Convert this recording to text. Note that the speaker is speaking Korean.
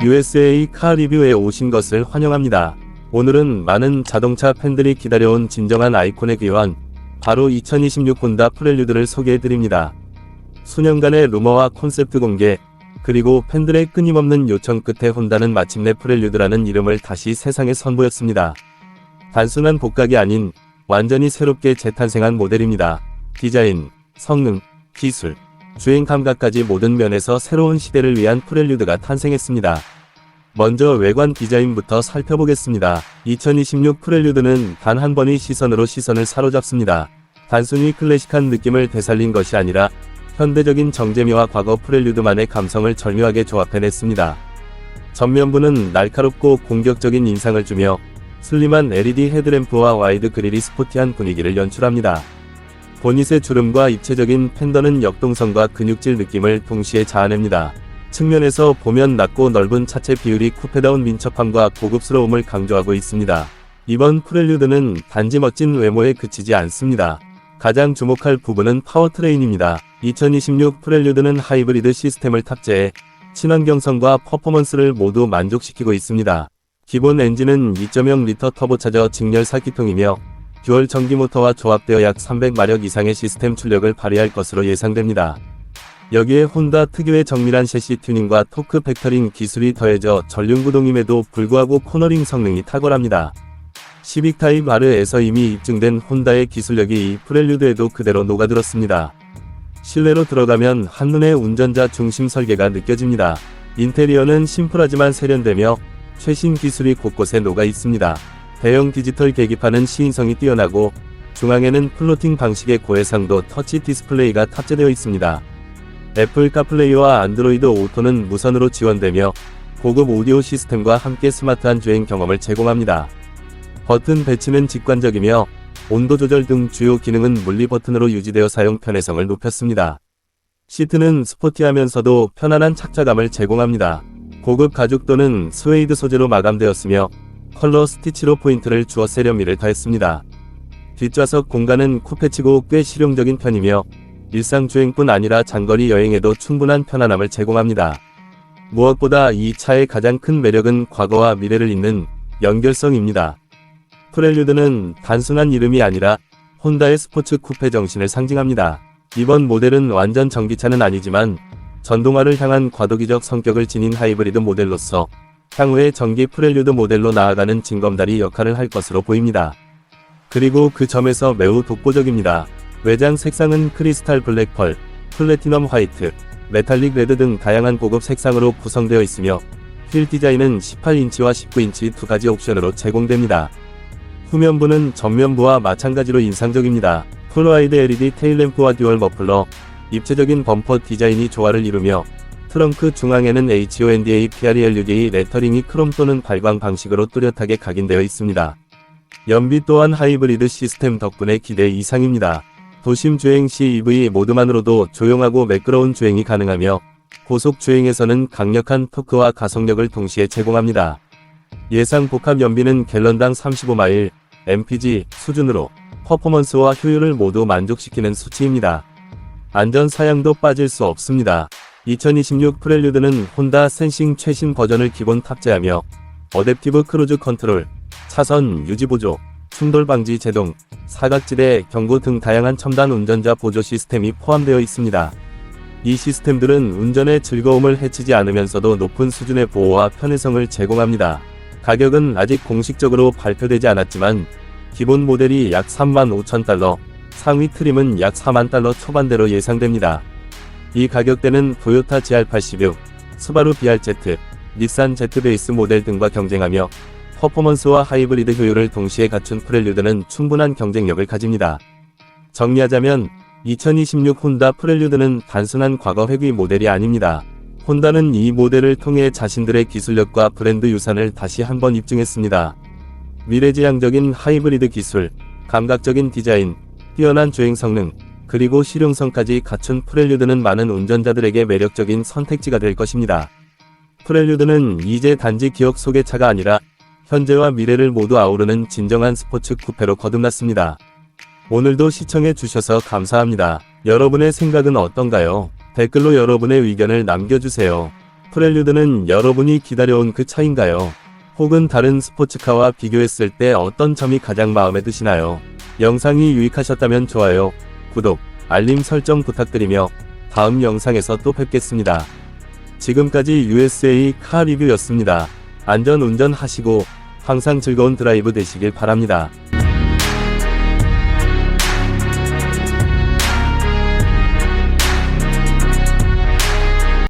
USA 카 리뷰에 오신 것을 환영합니다. 오늘은 많은 자동차 팬들이 기다려온 진정한 아이콘에 귀환, 바로 2026 혼다 프렐류드를 소개해드립니다. 수년간의 루머와 콘셉트 공개, 그리고 팬들의 끊임없는 요청 끝에 혼다는 마침내 프렐류드라는 이름을 다시 세상에 선보였습니다. 단순한 복각이 아닌 완전히 새롭게 재탄생한 모델입니다. 디자인, 성능, 기술, 주행 감각까지 모든 면에서 새로운 시대를 위한 프렐류드가 탄생했습니다. 먼저 외관 디자인부터 살펴보겠습니다. 2026 프렐류드는 단 한 번의 시선으로 시선을 사로잡습니다. 단순히 클래식한 느낌을 되살린 것이 아니라 현대적인 정재미와 과거 프렐류드만의 감성을 절묘하게 조합해냈습니다. 전면부는 날카롭고 공격적인 인상을 주며 슬림한 LED 헤드램프와 와이드 그릴이 스포티한 분위기를 연출합니다. 보닛의 주름과 입체적인 팬더는 역동성과 근육질 느낌을 동시에 자아냅니다. 측면에서 보면 낮고 넓은 차체 비율이 쿠페다운 민첩함과 고급스러움을 강조하고 있습니다. 이번 프렐류드는 단지 멋진 외모에 그치지 않습니다. 가장 주목할 부분은 파워트레인입니다. 2026 프렐류드는 하이브리드 시스템을 탑재해 친환경성과 퍼포먼스를 모두 만족시키고 있습니다. 기본 엔진은 2.0 리터 터보차저 직렬 4기통이며 듀얼 전기 모터와 조합되어 약 300마력 이상의 시스템 출력을 발휘할 것으로 예상됩니다. 여기에 혼다 특유의 정밀한 셰시 튜닝과 토크 팩터링 기술이 더해져 전륜구동임에도 불구하고 코너링 성능이 탁월합니다. 시빅 타입 R에서 이미 입증된 혼다의 기술력이 이 프렐류드에도 그대로 녹아들었습니다. 실내로 들어가면 한눈에 운전자 중심 설계가 느껴집니다. 인테리어는 심플하지만 세련되며 최신 기술이 곳곳에 녹아 있습니다. 대형 디지털 계기판은 시인성이 뛰어나고 중앙에는 플로팅 방식의 고해상도 터치 디스플레이가 탑재되어 있습니다. 애플 카플레이와 안드로이드 오토는 무선으로 지원되며 고급 오디오 시스템과 함께 스마트한 주행 경험을 제공합니다. 버튼 배치는 직관적이며 온도 조절 등 주요 기능은 물리 버튼으로 유지되어 사용 편의성을 높였습니다. 시트는 스포티하면서도 편안한 착자감을 제공합니다. 고급 가죽도는 스웨이드 소재로 마감되었으며 컬러 스티치로 포인트를 주어 세련미를 더했습니다. 뒷좌석 공간은 쿠페치고 꽤 실용적인 편이며 일상 주행뿐 아니라 장거리 여행에도 충분한 편안함을 제공합니다. 무엇보다 이 차의 가장 큰 매력은 과거와 미래를 잇는 연결성입니다. 프렐류드는 단순한 이름이 아니라 혼다의 스포츠 쿠페 정신을 상징합니다. 이번 모델은 완전 전기차는 아니지만 전동화를 향한 과도기적 성격을 지닌 하이브리드 모델로서 향후에 전기 프렐류드 모델로 나아가는 징검다리 역할을 할 것으로 보입니다. 그리고 그 점에서 매우 독보적입니다. 외장 색상은 크리스탈 블랙 펄, 플래티넘 화이트, 메탈릭 레드 등 다양한 고급 색상으로 구성되어 있으며 휠 디자인은 18인치와 19인치 두 가지 옵션으로 제공됩니다. 후면부는 전면부와 마찬가지로 인상적입니다. 풀와이드 LED 테일램프와 듀얼 머플러, 입체적인 범퍼 디자인이 조화를 이루며 트렁크 중앙에는 HONDA PRELUDA 레터링이 크롬 또는 발광 방식으로 뚜렷하게 각인되어 있습니다. 연비 또한 하이브리드 시스템 덕분에 기대 이상입니다. 도심 주행 시 EV 모드만으로도 조용하고 매끄러운 주행이 가능하며 고속 주행에서는 강력한 토크와 가속력을 동시에 제공합니다. 예상 복합 연비는 갤런당 35마일, MPG 수준으로 퍼포먼스와 효율을 모두 만족시키는 수치입니다. 안전 사양도 빠질 수 없습니다. 2026 프렐류드는 혼다 센싱 최신 버전을 기본 탑재하며 어댑티브 크루즈 컨트롤, 차선 유지 보조, 충돌 방지 제동, 사각지대 경고 등 다양한 첨단 운전자 보조 시스템이 포함되어 있습니다. 이 시스템들은 운전의 즐거움을 해치지 않으면서도 높은 수준의 보호와 편의성을 제공합니다. 가격은 아직 공식적으로 발표되지 않았지만 기본 모델이 약 3만 5천 달러, 상위 트림은 약 4만 달러 초반대로 예상됩니다. 이 가격대는 토요타 GR86, 스바루 BRZ, 닛산 Z베이스 모델 등과 경쟁하며 퍼포먼스와 하이브리드 효율을 동시에 갖춘 프렐류드는 충분한 경쟁력을 가집니다. 정리하자면 2026 혼다 프렐류드는 단순한 과거 회귀 모델이 아닙니다. 혼다는 이 모델을 통해 자신들의 기술력과 브랜드 유산을 다시 한번 입증했습니다. 미래지향적인 하이브리드 기술, 감각적인 디자인, 뛰어난 주행 성능, 그리고 실용성까지 갖춘 프렐류드는 많은 운전자들에게 매력적인 선택지가 될 것입니다. 프렐류드는 이제 단지 기억 속의 차가 아니라 현재와 미래를 모두 아우르는 진정한 스포츠 쿠페로 거듭났습니다. 오늘도 시청해 주셔서 감사합니다. 여러분의 생각은 어떤가요? 댓글로 여러분의 의견을 남겨주세요. 프렐류드는 여러분이 기다려온 그 차인가요? 혹은 다른 스포츠카와 비교했을 때 어떤 점이 가장 마음에 드시나요? 영상이 유익하셨다면 좋아요, 구독, 알림 설정 부탁드리며 다음 영상에서 또 뵙겠습니다. 지금까지 USA 카 리뷰였습니다. 안전 운전하시고 항상 즐거운 드라이브 되시길 바랍니다.